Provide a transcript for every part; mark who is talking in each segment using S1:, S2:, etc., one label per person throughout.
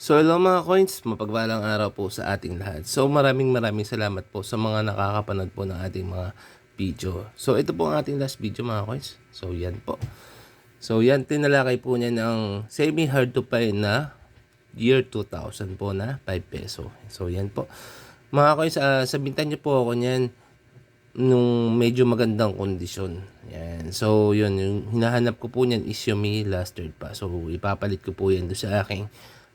S1: So hello mga coins, mapagbalang araw po sa ating lahat. So maraming maraming salamat po sa mga nakakapanood po ng ating mga video. So ito po ang ating last video mga coins. So yan po. So yan tinalakay po niya ng semi hard to find na year 2000 po na 5 peso. So yan po. Mga coins, uh, sabintan niyo po ako niyan nung medyo magandang kondisyon. Yan. So, yun. Yung hinahanap ko po niyan is yung may lustered pa. So, ipapalit ko po yan doon sa aking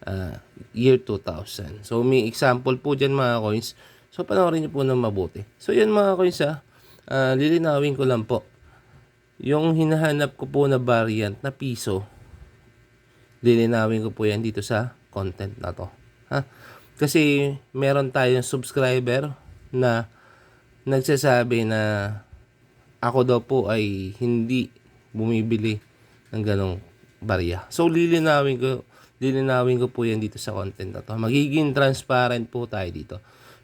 S1: uh, year 2000. So, may example po dyan mga coins. So, panoorin niyo po ng mabuti. So, yun mga coins ha. Uh, lilinawin ko lang po. Yung hinahanap ko po na variant na piso, lilinawin ko po yan dito sa content na to. Ha? Kasi meron tayong subscriber na nagsasabi na ako daw po ay hindi bumibili ng ganong barya. So lilinawin ko lilinawin ko po yan dito sa content na to. Magiging transparent po tayo dito.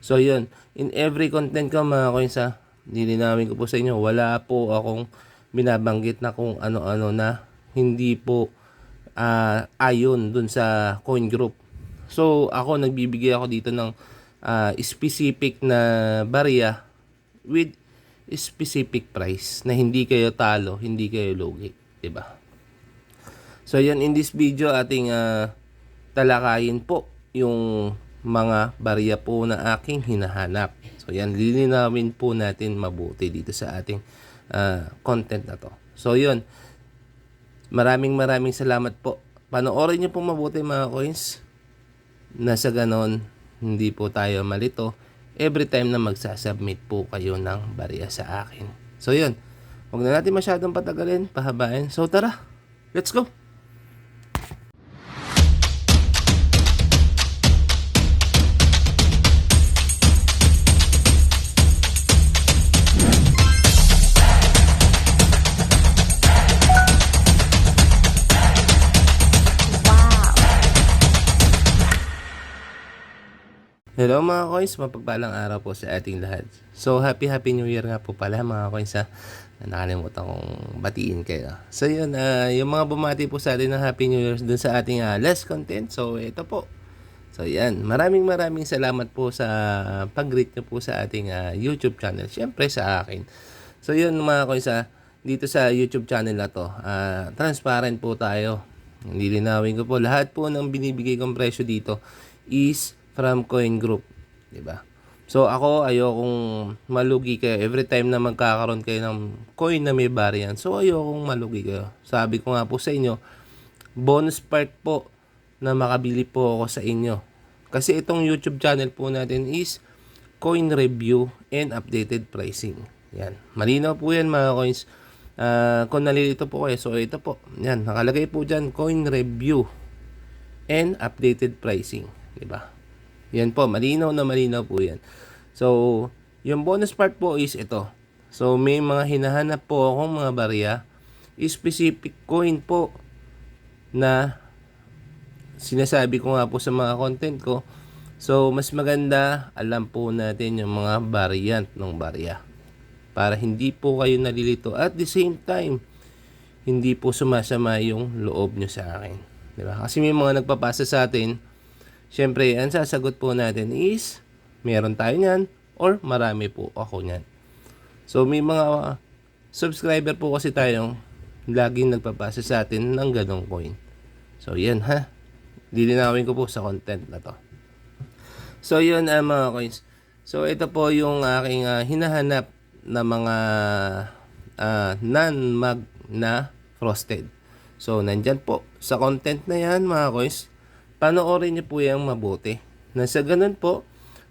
S1: So yun, in every content ko mga coins ha, lilinawin ko po sa inyo, wala po akong binabanggit na kung ano-ano na hindi po uh, ayon dun sa coin group. So ako nagbibigay ako dito ng uh, specific na barya with specific price na hindi kayo talo, hindi kayo lugi, 'di ba? So yan in this video ating uh, talakayin po yung mga barya po na aking hinahanap. So yan lilinawin po natin mabuti dito sa ating uh, content na to. So yun. Maraming maraming salamat po. Panoorin niyo po mabuti mga coins. Nasa ganon, hindi po tayo malito every time na magsasubmit po kayo ng barya sa akin. So yun, huwag na natin masyadong patagalin, pahabain. So tara, let's go! Hello mga coins, mapagpalang araw po sa ating lahat. So happy happy new year nga po pala mga coins ha. Nakalimutan kong batiin kayo. So yun, uh, yung mga bumati po sa atin ng happy new year dun sa ating uh, last content. So ito po. So yan, maraming maraming salamat po sa pag-greet nyo po sa ating uh, YouTube channel. Siyempre sa akin. So yun mga coins ha, dito sa YouTube channel na to, uh, transparent po tayo. Hindi linawin ko po, lahat po ng binibigay kong presyo dito is from coin group, 'di ba? So ako ayokong malugi kayo every time na magkakaroon kayo ng coin na may variant. So ayokong malugi kayo. Sabi ko nga po sa inyo, bonus part po na makabili po ako sa inyo. Kasi itong YouTube channel po natin is coin review and updated pricing. Yan. Malinaw po yan mga coins. Uh, kung nalilito po kayo, so ito po. Yan. Nakalagay po dyan, coin review and updated pricing. Diba? Yan po, malinaw na malinaw po yan. So, yung bonus part po is ito. So, may mga hinahanap po akong mga barya. Specific coin po na sinasabi ko nga po sa mga content ko. So, mas maganda alam po natin yung mga variant ng barya. Para hindi po kayo nalilito. At the same time, hindi po sumasama yung loob nyo sa akin. Diba? Kasi may mga nagpapasa sa atin, Siyempre, ang sasagot po natin is, meron tayo niyan or marami po ako niyan. So, may mga subscriber po kasi tayong laging nagpapasa sa atin ng ganong coin. So, yan ha. Dilinawin ko po sa content na to. So, yun uh, mga coins. So, ito po yung aking uh, hinahanap na mga uh, non-mag na frosted. So, nandyan po sa content na yan mga coins panoorin niyo po yung mabuti. Na sa ganun po,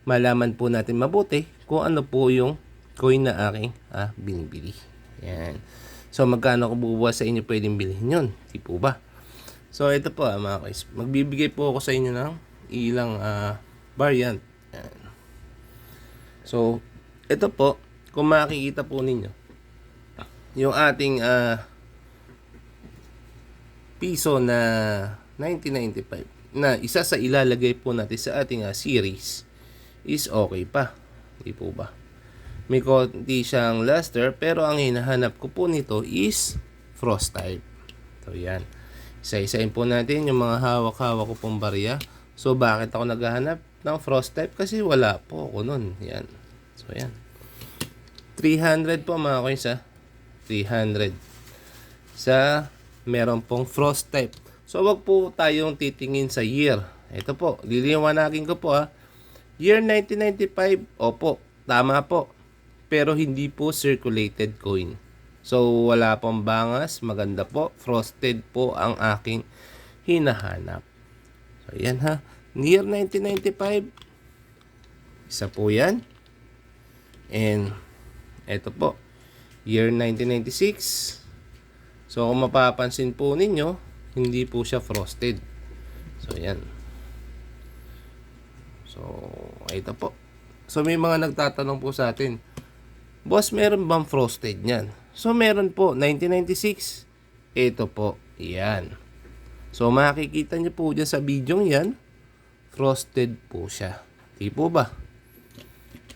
S1: malaman po natin mabuti kung ano po yung coin na aking ah, binibili. Yan. So, magkano ko bubuha sa inyo pwedeng bilhin yun? Di po ba? So, ito po ah, mga guys. Magbibigay po ako sa inyo ng ilang ah, variant. Yan. So, ito po, kung makikita po ninyo, yung ating ah, piso na 1995 na isa sa ilalagay po natin sa ating uh, series is okay pa. Di po ba? May konti siyang luster pero ang hinahanap ko po nito is frost type. So yan. Isa-isain po natin yung mga hawak-hawak ko pong barya. So, bakit ako naghahanap ng frost type? Kasi wala po ako nun. Yan. So, yan. 300 po mga coins ha. 300. Sa meron pong frost type. So, wag po tayong titingin sa year. Ito po, liliwanagin ko po ha. Year 1995, opo, tama po. Pero hindi po circulated coin. So, wala pong bangas, maganda po. Frosted po ang aking hinahanap. So, yan ha. Year 1995, isa po yan. And, eto po, year 1996. So, kung mapapansin po ninyo, hindi po siya frosted. So, yan. So, ito po. So, may mga nagtatanong po sa atin, Boss, meron bang frosted niyan? So, meron po. 1996. Ito po. Yan. So, makikita niyo po dyan sa video yan, frosted po siya. Di po ba?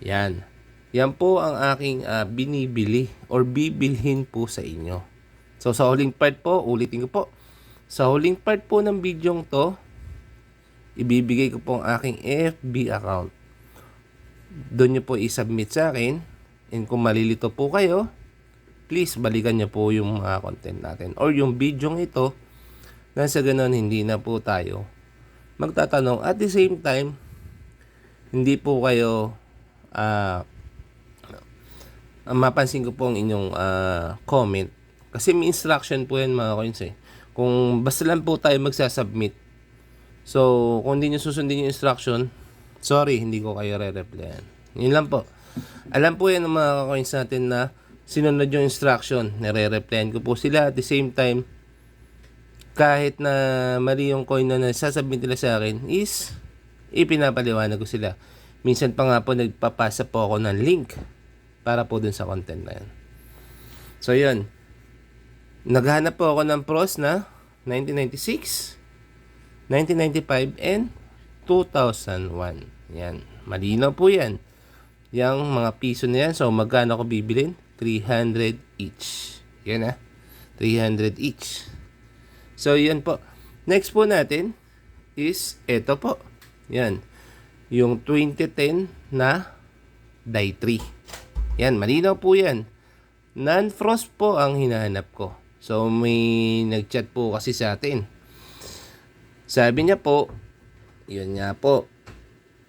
S1: Yan. Yan po ang aking ah, binibili or bibilhin po sa inyo. So, sa huling part po, ulitin ko po. Sa huling part po ng video to, ibibigay ko po ang aking FB account. Doon nyo po isubmit sa akin. And kung malilito po kayo, please balikan nyo po yung mga content natin. Or yung video ito, na sa ganun hindi na po tayo magtatanong. At the same time, hindi po kayo ang mapansin ko po ang inyong ah, comment. Kasi may instruction po yan mga coins eh. Kung basta lang po tayo magsasubmit. So, kung hindi nyo susundin yung instruction, sorry, hindi ko kayo re-replyan. Yun lang po. Alam po yan ng mga coins natin na sinunod yung instruction. Nare-replyan ko po sila at the same time, kahit na mali yung coin na nasasubmit nila sa akin is ipinapaliwanag ko sila. Minsan pa nga po nagpapasa po ako ng link para po dun sa content na yun. So yun. Naghanap po ako ng pros na 1996, 1995, and 2001. Yan. Malinaw po yan. Yang mga piso na yan. So magkano ko bibilin? 300 each. Yan ah. 300 each. So, yan po. Next po natin is ito po. Yan. Yung 2010 na die 3. Yan, malinaw po yan. Non-frost po ang hinahanap ko. So, may nag-chat po kasi sa atin. Sabi niya po, yun nga po,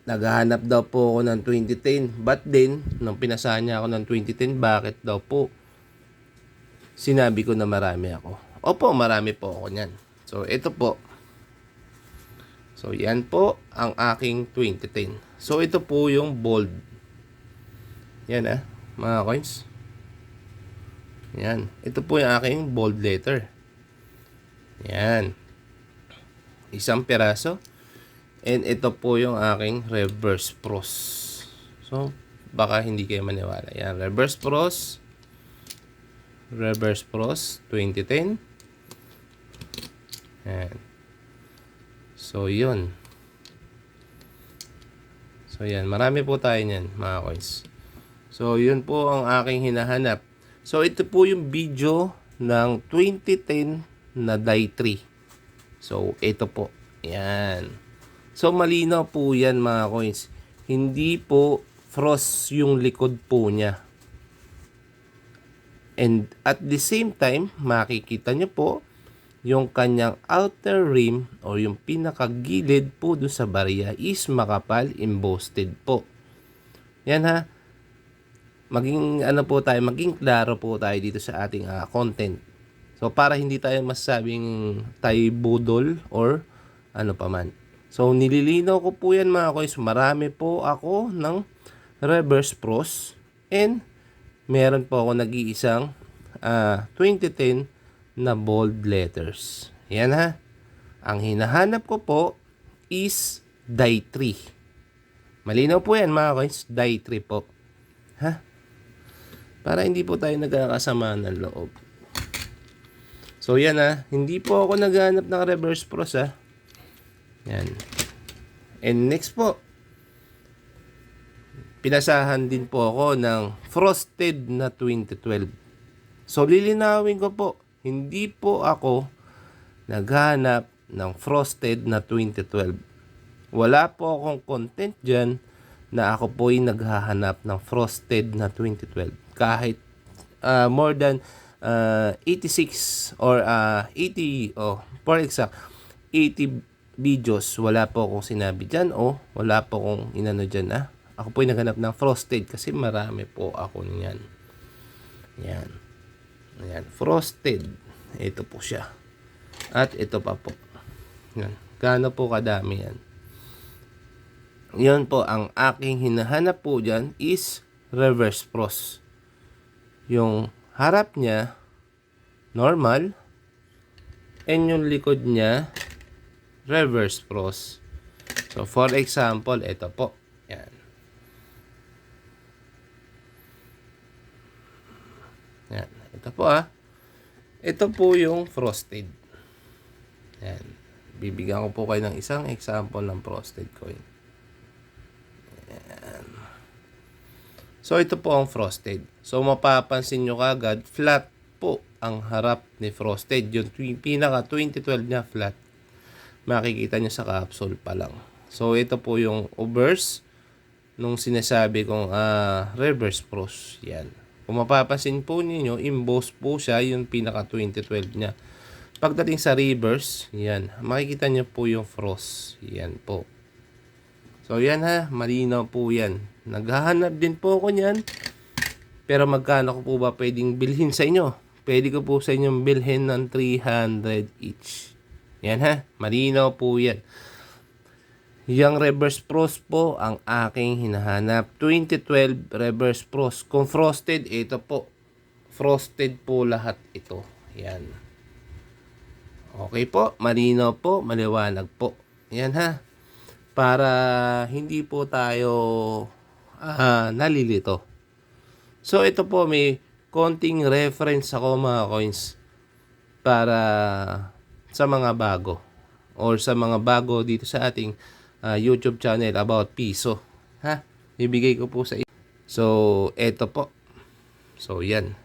S1: naghahanap daw po ako ng 2010. But then, nung pinasahan niya ako ng 2010, bakit daw po? Sinabi ko na marami ako. Opo, marami po ako niyan. So, ito po. So, yan po ang aking 2010. So, ito po yung bold. Yan ah, mga coins. Yan. Ito po yung aking bold letter. Yan. Isang piraso. And ito po yung aking reverse pros. So, baka hindi kayo maniwala. Yan, reverse pros. Reverse pros 2010. Yan. So, yun. So, yan. Marami po tayo niyan, mga coins. So, yun po ang aking hinahanap. So, ito po yung video ng 2010 na die 3. So, ito po. Yan. So, malinaw po yan, mga coins. Hindi po frost yung likod po niya. And at the same time, makikita nyo po yung kanyang outer rim o yung pinakagilid po dun sa barya is makapal embossed po. Yan ha. Maging ano po tayo, maging klaro po tayo dito sa ating uh, content. So para hindi tayo masabing tayo budol or ano pa man. So nililinaw ko po yan mga koys. Marami po ako ng reverse pros and meron po ako nag-iisang uh, 2010 na bold letters. Yan ha. Ang hinahanap ko po is die 3. Malinaw po yan mga coins. Die 3 po. Ha? Para hindi po tayo nagkakasama ng loob. So yan ha. Hindi po ako naghanap ng reverse pros ha. Yan. And next po. Pinasahan din po ako ng frosted na 2012. So lilinawin ko po hindi po ako naghanap ng frosted na 2012. Wala po akong content dyan na ako po ay naghahanap ng frosted na 2012. Kahit uh, more than uh, 86 or uh, 80, oh, for exact, 80 videos, wala po akong sinabi dyan o wala po akong inano dyan ah. Ako po ay naghanap ng frosted kasi marami po ako niyan. Yan. Yan. Frosted. Ito po siya. At ito pa po. Yan. Gaano po kadami yan. Yan po, ang aking hinahanap po dyan is reverse frost. Yung harap niya, normal. And yung likod niya, reverse frost. So, for example, ito po. Yan. Yan. Ito po ah. Ito po yung frosted. Yan. Bibigyan ko po kayo ng isang example ng frosted coin. So, ito po ang frosted. So, mapapansin nyo kagad, flat po ang harap ni frosted. Yung pinaka 2012 niya flat. Makikita nyo sa capsule pa lang. So, ito po yung obverse nung sinasabi kong ah, reverse frost. Yan. Kung mapapansin po ninyo, emboss po siya yung pinaka 2012 niya. Pagdating sa reverse, yan. Makikita niyo po yung frost. Yan po. So, yan ha. Malinaw po yan. Naghahanap din po ako niyan. Pero magkano ko po ba pwedeng bilhin sa inyo? Pwede ko po sa inyong bilhin ng 300 each. Yan ha. Malinaw po yan. Yung reverse frost po ang aking hinahanap. 2012 reverse frost. Kung frosted, ito po. Frosted po lahat ito. Yan. Okay po. Malinaw po. Maliwanag po. Yan ha. Para hindi po tayo ah, nalilito. So ito po may konting reference ako mga coins para sa mga bago or sa mga bago dito sa ating ah, YouTube channel about piso. Ha? Ibigay ko po sa. So, eto po. So, yan.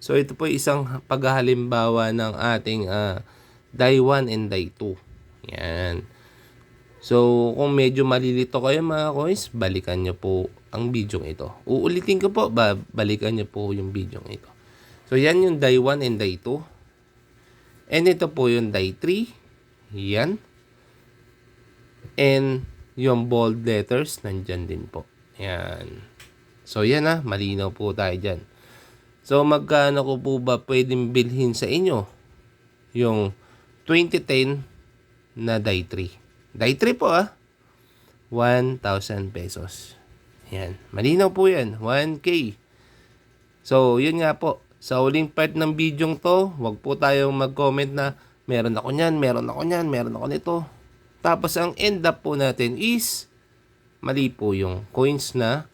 S1: So, ito po isang paghahalimbawa ng ating ah, die 1 and die 2. Yan. So, kung medyo malilito kayo mga coins, balikan nyo po ang video ito. Uulitin ko po, ba, balikan nyo po yung video ito. So, yan yung die 1 and die 2. And ito po yung die 3. Yan. And yung bold letters, nandyan din po. Yan. So, yan ah. Malinaw po tayo dyan. So, magkano ko po ba pwedeng bilhin sa inyo? Yung 2010 na die 3. Die 3 po ah. 1,000 pesos. Yan. Malinaw po yan. 1K. So, yun nga po. Sa uling part ng video to, wag po tayong mag-comment na meron ako niyan, meron ako niyan, meron ako nito. Tapos ang end up po natin is mali po yung coins na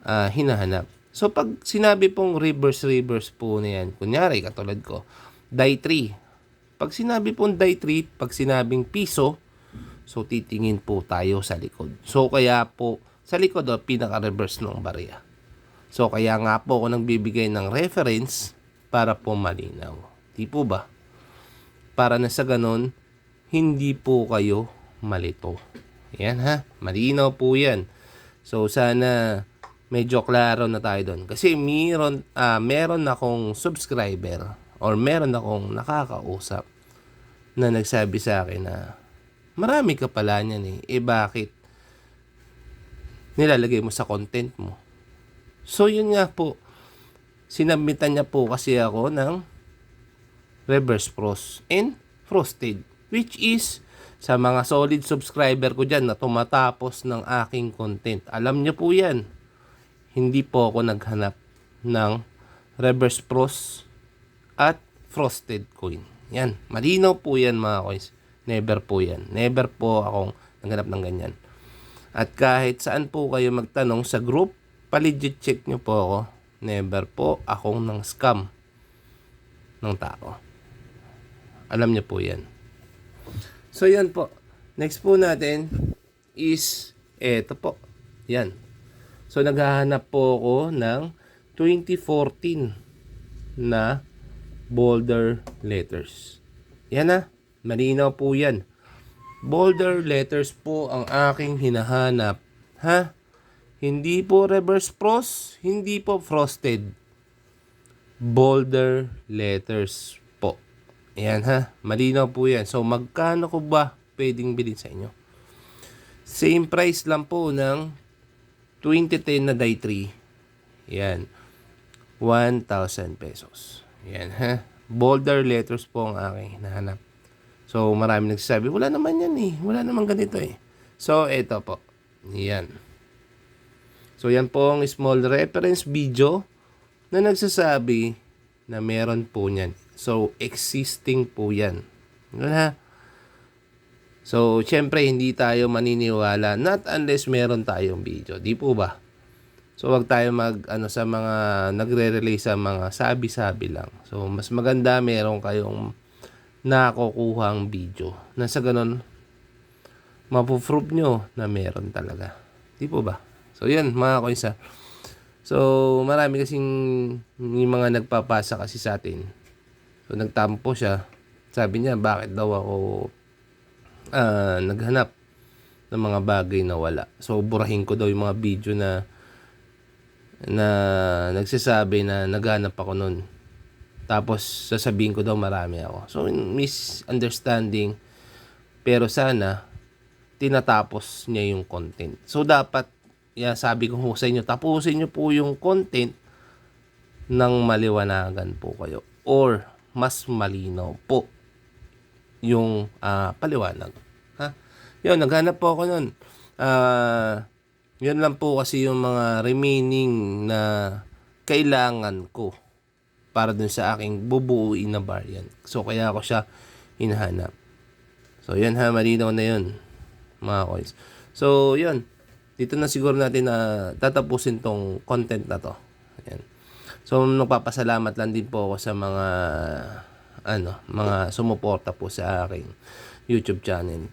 S1: ah, hinahanap. So pag sinabi pong reverse reverse po na yan, kunyari katulad ko, die 3. Pag sinabi pong die 3, pag sinabing piso, so titingin po tayo sa likod. So kaya po sa likod o pinaka-reverse ng barya. So kaya nga po ako nagbibigay ng reference para po malinaw. Di po ba? Para na sa ganon, hindi po kayo malito. Yan ha, malinaw po yan. So sana medyo klaro na tayo doon. Kasi meron, ah, meron akong subscriber or meron akong nakakausap na nagsabi sa akin na marami ka pala niyan eh. Eh bakit nilalagay mo sa content mo? So yun nga po, sinabmitan niya po kasi ako ng reverse frost and frosted which is sa mga solid subscriber ko dyan na tumatapos ng aking content. Alam niyo po yan. Hindi po ako naghanap ng reverse frost at frosted coin. Yan. Malinaw po yan mga coins. Never po yan. Never po akong naghanap ng ganyan. At kahit saan po kayo magtanong sa group, paligid check nyo po ako. Never po akong ng scam ng tao. Alam nyo po yan. So yan po. Next po natin is eto po. Yan. So naghahanap po ako ng 2014 na bolder letters. Yan na. Malinaw po yan. Bolder letters po ang aking hinahanap. Ha? Hindi po reverse frost, hindi po frosted. Bolder letters po. Ayan ha, malinaw po yan. So magkano ko ba pwedeng bilhin sa inyo? Same price lang po ng 2010 na die 3. Yan. 1,000 pesos. Yan ha. Bolder letters po ang aking hinahanap. So, marami nagsasabi, wala naman yan eh. Wala naman ganito eh. So, ito po. Yan. So, yan po ang small reference video na nagsasabi na meron po niyan. So, existing po yan. Ganun ha. So, syempre, hindi tayo maniniwala not unless meron tayong video. Di po ba? So, wag tayo mag, ano, sa mga, nagre-relay sa mga sabi-sabi lang. So, mas maganda meron kayong nakukuhang video. Na sa ganun, mapuprove nyo na meron talaga. Di po ba? So, yan, mga koinsa. So, marami kasing yung mga nagpapasa kasi sa atin. So, nagtampo siya. Sabi niya, bakit daw ako ah, naghanap ng mga bagay na wala. So, burahin ko daw yung mga video na na nagsasabi na naghanap ako nun. Tapos, sasabihin ko daw marami ako. So, misunderstanding. Pero sana, tinatapos niya yung content. So, dapat, ya, sabi ko sa inyo, tapusin niyo po yung content nang maliwanagan po kayo. Or, mas malinaw po yung ah, paliwanag. Ha? Yun, naghanap po ako nun. Ah, yun lang po kasi yung mga remaining na kailangan ko para dun sa aking bubuuin na variant. So, kaya ako siya hinahanap. So, yan ha, malinaw na yun, mga coins. So, yun. Dito na siguro natin na tatapusin tong content na to. Ayan. So, nagpapasalamat lang din po ako sa mga ano, mga sumuporta po sa aking YouTube channel.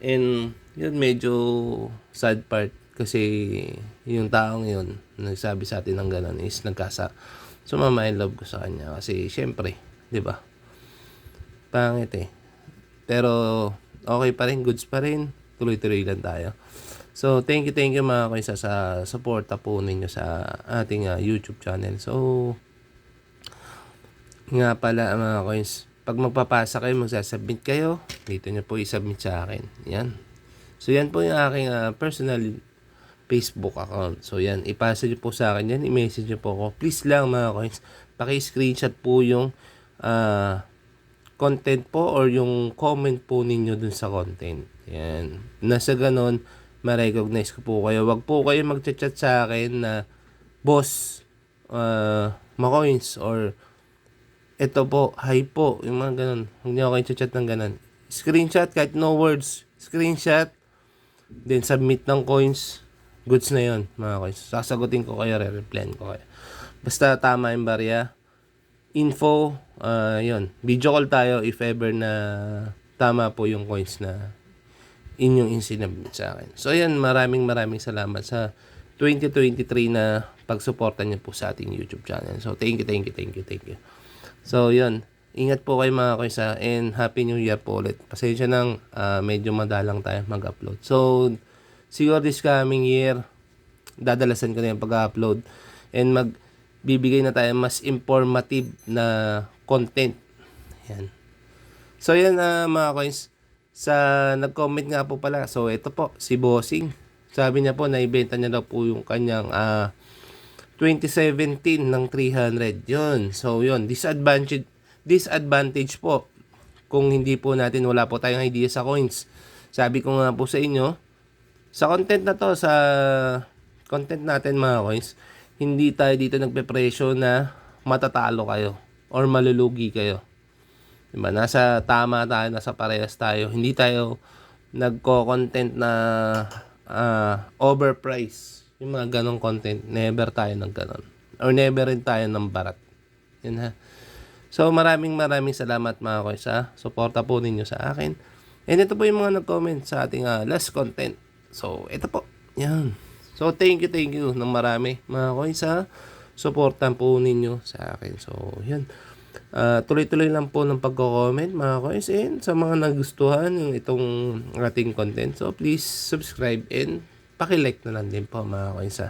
S1: And yun medyo sad part kasi yung taong yun nagsabi sa atin ng ganun is nagkasa sumama in love ko sa kanya kasi syempre, 'di ba? Pangit eh. Pero okay pa rin, goods pa rin. Tuloy-tuloy lang tayo. So, thank you, thank you mga kaisa sa suporta po ninyo sa ating ah, YouTube channel. So, nga pala mga coins, pag magpapasa kayo, magsasubmit kayo, dito nyo po isubmit sa akin. Yan. So, yan po yung aking ah, personal Facebook account. So, yan. Ipasa nyo po sa akin yan. I-message nyo po ako. Please lang mga coins, paki-screenshot po yung ah, content po or yung comment po ninyo dun sa content. Yan. Nasa ganon, ma-recognize ko po kayo. Wag po kayo mag-chat sa akin na boss, uh, macoins or ito po, hi po, yung mga ganun. Huwag niyo kayo chat ng ganun. Screenshot kahit no words. Screenshot, then submit ng coins. Goods na yon mga coins. Sasagutin ko kayo, re-replyan ko kayo. Basta tama yung barya. Info, uh, yun. Video call tayo if ever na tama po yung coins na inyong insinabit sa akin. So yan, maraming maraming salamat sa 2023 na pagsuporta niyo po sa ating YouTube channel. So thank you, thank you, thank you, thank you. So yun, ingat po kayo mga kuisa and Happy New Year po ulit. Pasensya nang ah, medyo madalang tayo mag-upload. So siguro this coming year, dadalasan ko na yung pag-upload and magbibigay na tayo mas informative na content. Yan. So yan na mga coins. Sa nag-comment nga po pala. So ito po si Bossing. Sabi niya po na ibenta niya daw po yung kanyang ah 2017 ng 300. Yun. So yun, disadvantage disadvantage po kung hindi po natin wala po tayong idea sa coins. Sabi ko nga po sa inyo, sa content na to, sa content natin mga coins, hindi tayo dito nagpe-presyo na matatalo kayo or malulugi kayo. Diba? Nasa tama tayo, nasa parehas tayo. Hindi tayo nagko-content na ah, overprice. Yung mga ganong content, never tayo ng ganon. Or never rin tayo ng barat. Yun ha. So maraming maraming salamat mga koy sa suporta po ninyo sa akin. And ito po yung mga nag-comment sa ating ah, last content. So ito po. Yan. So thank you, thank you ng marami mga koy sa suporta po ninyo sa akin. So yun. Ah, tuloy-tuloy lang po ng pagko-comment mga coins and sa mga nagustuhan yung itong ating content. So please subscribe and paki-like na lang din po mga ha.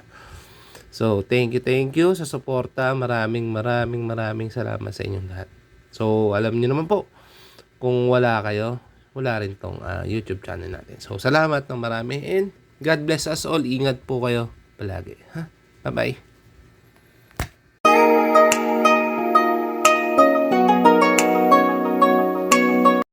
S1: So thank you, thank you sa suporta. Maraming maraming maraming salamat sa inyong lahat. So alam niyo naman po kung wala kayo, wala rin tong ah, YouTube channel natin. So salamat ng marami and God bless us all. Ingat po kayo palagi. Ha? Bye-bye.